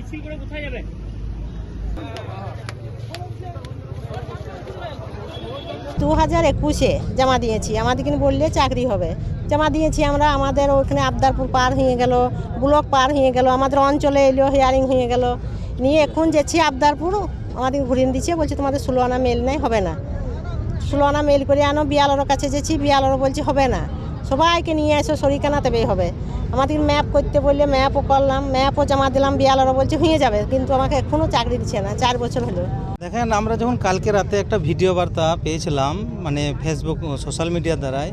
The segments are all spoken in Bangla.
মিছিল করে কোথায় যাবেন? দু হাজার একুশে জমা দিয়েছি। আমাদেরকে বললে চাকরি হবে। জমা দিয়েছি আমরা, আমাদের ওখানে আবদারপুর পার হয়ে গেল, ব্লক পার হয়ে গেল, আমাদের অঞ্চলে এলো হিয়ারিং হয়ে গেল। নিয়ে এখন যাচ্ছি আবদারপুর। আমাদের ঘুরিয়ে দিচ্ছে, বলছে তোমাদের ষোলো আনা মেল নেই, হবে না। ষোলো আনা মেল করে আনো, বিয়ালোর কাছে যেছি বিয়ালোর বলছে হবে না। সবাইকে নিয়ে এসো শরীরখানা তবেই হবে। আমাদের ম্যাপ করতে বললে ম্যাপও করলাম ম্যাপও জমা দিলাম বিয়ালোরও বলছে হয়ে যাবে, কিন্তু আমাকে এখনও চাকরি দিচ্ছে না, চার বছর হলো। দেখেন, আমরা যখন কালকে রাতে একটা ভিডিও বার্তা পেয়েছিলাম মানে ফেসবুক সোশ্যাল মিডিয়ার দ্বারাই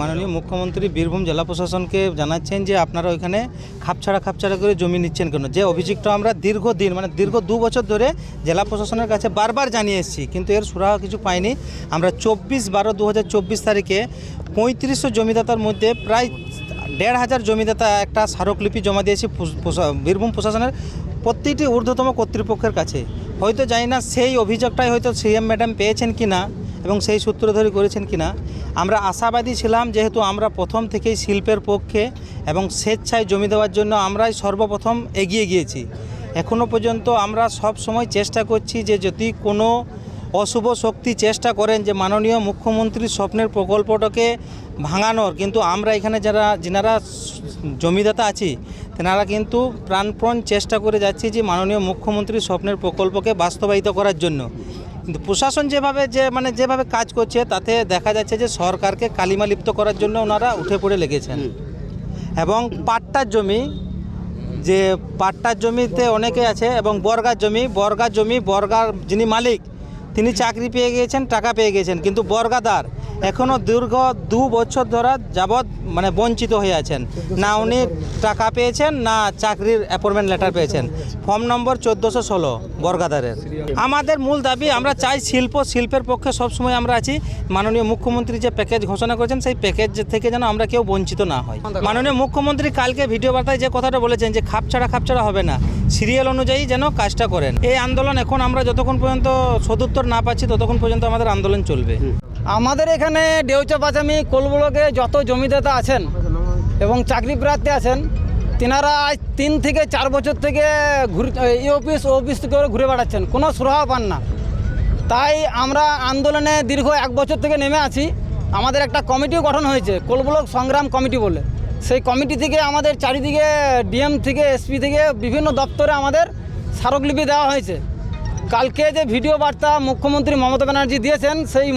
মাননীয় মুখ্যমন্ত্রী বীরভূম জেলা প্রশাসনকে জানাচ্ছেন যে আপনারা ওইখানে খাপছাড়া খাপছাড়া করে জমি নিচ্ছেন কেন? যে অভিযোগটা আমরা দীর্ঘদিন মানে দীর্ঘ দু বছর ধরে জেলা প্রশাসনের কাছে বারবার জানিয়ে এসেছি, কিন্তু এর সুরাহা কিছু পাইনি। আমরা চব্বিশ বারো দু তারিখে পঁয়ত্রিশশো জমিদাতার মধ্যে প্রায় দেড় হাজার জমিদাতা একটা স্মারকলিপি জমা দিয়েছি বীরভূম প্রশাসনের প্রত্যেকটি ঊর্ধ্বতম কর্তৃপক্ষের কাছে। হয়তো জানি না সেই অভিযোগটাই হয়তো সিএম ম্যাডাম পেয়েছেন কি না এবং সেই সূত্র ধরে করেছেন কি না। আমরা আশাবাদী ছিলাম যেহেতু আমরা প্রথম থেকেই শিল্পের পক্ষে এবং স্বেচ্ছায় জমি দেওয়ার জন্য আমরাই সর্বপ্রথম এগিয়ে গিয়েছি। এখনও পর্যন্ত আমরা সব সময় চেষ্টা করছি যে যদি কোনো অশুভ শক্তি চেষ্টা করেন যে মাননীয় মুখ্যমন্ত্রীর স্বপ্নের প্রকল্পটাকে ভাঙানোর। কিন্তু আমরা এখানে যারা, যিনারা জমিদাতা আছি, তেনারা কিন্তু প্রাণপণ চেষ্টা করে যাচ্ছি যে মাননীয় মুখ্যমন্ত্রীর স্বপ্নের প্রকল্পকে বাস্তবায়িত করার জন্য। কিন্তু প্রশাসন যেভাবে যে মানে যেভাবে কাজ করছে, তাতে দেখা যাচ্ছে যে সরকারকে কালিমালিপ্ত করার জন্য ওনারা উঠে পড়ে লেগেছেন। এবং পাট্টার জমি, যে পাট্টার জমিতে অনেকে আছে, এবং বর্গার জমি বর্গার জমি, বর্গার যিনি মালিক তিনি চাকরি পেয়ে গিয়েছেন, টাকা পেয়ে গিয়েছেন, কিন্তু বর্গাদার এখনও দীর্ঘ দু বছর ধরা যাবৎ মানে বঞ্চিত হয়ে আছেন। না উনি টাকা পেয়েছেন, না চাকরির অ্যাপয়েন্টমেন্ট লেটার পেয়েছেন। ফর্ম নম্বর চোদ্দোশো ষোলো, বর্গাদারের। আমাদের মূল দাবি, আমরা চাই শিল্প, শিল্পের পক্ষে সবসময় আমরা আছি। মাননীয় মুখ্যমন্ত্রী যে প্যাকেজ ঘোষণা করেছেন, সেই প্যাকেজ থেকে যেন আমরা কেউ বঞ্চিত না হয়। মাননীয় মুখ্যমন্ত্রী কালকে ভিডিও বার্তায় যে কথাটা বলেছেন যে খাপ ছাড়া খাপ ছাড়া হবে না, সিরিয়াল অনুযায়ী যেন কাজটা করেন। এই আন্দোলন এখন আমরা যতক্ষণ পর্যন্ত সদুত্তর না পাচ্ছি, ততক্ষণ পর্যন্ত আমাদের আন্দোলন চলবে। আমাদের এখানে ডেউচা পাচামি কোলবলকে যত জমিদাতা আছেন এবং চাকরি প্রার্থী আছেন, তিনারা আজ তিন থেকে চার বছর থেকে ঘুরে, এই অফিস অফিস করে ঘুরে বেড়াচ্ছেন, কোনো সুরাহা পান না। তাই আমরা আন্দোলনে দীর্ঘ এক বছর থেকে নেমে আছি। আমাদের একটা কমিটিও গঠন হয়েছে কোলবলক সংগ্রাম কমিটি বলে। সেই কমিটি থেকে আমাদের চারিদিকে ডিএম থেকে এসপি থেকে বিভিন্ন দপ্তরে আমাদের স্মারকলিপি দেওয়া হয়েছে। কালকে যে ভিডিও বার্তা মুখ্যমন্ত্রী মমতা ব্যানার্জি দিয়েছেন, সেই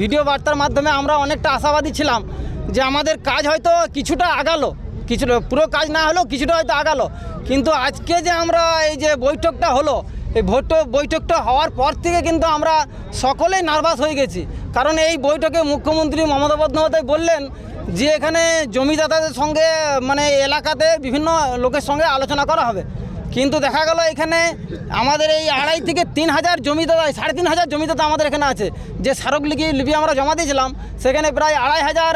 ভিডিও বার্তার মাধ্যমে আমরা অনেকটা আশাবাদী ছিলাম যে আমাদের কাজ হয়তো কিছুটা আগালো। কিছুটা পুরো কাজ না হলেও কিছুটা হয়তো আগালো। কিন্তু আজকে যে আমরা এই যে বৈঠকটা হলো, এই বৈঠক বৈঠকটা হওয়ার পর থেকে কিন্তু আমরা সকলেই নার্ভাস হয়ে গেছি। কারণ এই বৈঠকে মুখ্যমন্ত্রী মমতা বন্দ্যোপাধ্যায় বললেন যে এখানে জমিদাতাদের সঙ্গে মানে এলাকাতে বিভিন্ন লোকের সঙ্গে আলোচনা করা হবে। কিন্তু দেখা গেল এখানে আমাদের এই আড়াই থেকে তিন হাজার জমিদাতা সাড়ে তিন হাজার জমিদাতা আমাদের এখানে আছে। যে স্মারকলিপি লিপি আমরা জমা দিয়েছিলাম সেখানে প্রায় আড়াই হাজার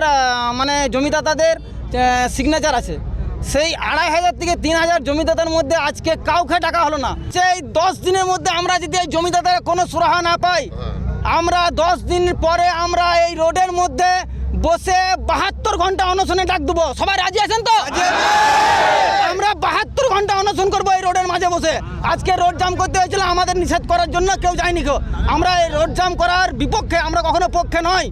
মানে জমিদাতাদের সিগনেচার আছে। সেই আড়াই হাজার থেকে তিন হাজার জমিদাতার মধ্যে আজকে কাউকে টাকা হলো না। সেই দশ দিনের মধ্যে আমরা যদি এই জমিদাতার কোনো সুরাহা না পাই আমরা দশ দিন পরে আমরা এই রোডের মধ্যে বসে বাহাত্তর ঘণ্টা অনশনে ডাক দেবো। সবাই রাজি আছেন তো? আমরা বাহাত্তর ঘণ্টা অনশন করব এই রোডের মাঝে বসে। আজকে রোড জাম করতে হয়েছিল আমাদের নিষেধ করার জন্য কেউ যায়নি কেউ আমরা এই রোড জাম করার বিপক্ষে আমরা কখনো পক্ষে নয়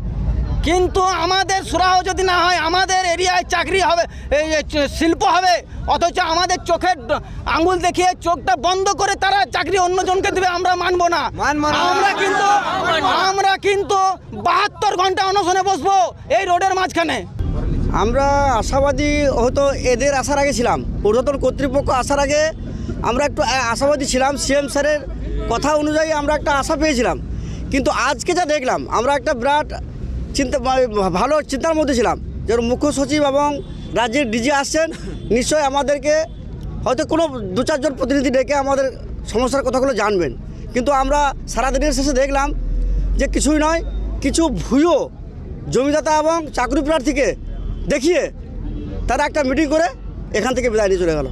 কিন্তু আমাদের সুরাহ যদি না হয় আমাদের এরিয়ায় চাকরি হবে এই শিল্প হবে অথচ আমাদের চোখের আঙুল দেখিয়ে চোখটা বন্ধ করে তারা চাকরি অন্যজনকে দেবে আমরা মানবো না। আমরা কিন্তু আমরা কিন্তু বাহাত্তর ঘণ্টা অনশনে বসবো এই রোডের মাঝখানে। আমরা আশাবাদী হয়তো এদের আসার আগে ছিলাম। ঊর্ধ্বতন কর্তৃপক্ষ আসার আগে আমরা একটু আশাবাদী ছিলাম, সিএম স্যারের কথা অনুযায়ী আমরা একটা আশা পেয়েছিলাম। কিন্তু আজকে যা দেখলাম, আমরা একটা বিরাট চিন্তা ভালো চিন্তার মধ্যে ছিলাম যেন মুখ্য সচিব এবং রাজ্যের ডিজি আসছেন নিশ্চয়ই আমাদেরকে হয়তো কোনো দু চারজন প্রতিনিধি ডেকে আমাদের সমস্যার কথাগুলো জানবেন। কিন্তু আমরা সারাদিনের শেষে দেখলাম যে কিছুই নয়, কিছু ভুয়ো জমিদাতা এবং চাকরি প্রার্থীকে দেখিয়ে তারা একটা মিটিং করে এখান থেকে বিদায় নিয়ে চলে গেল।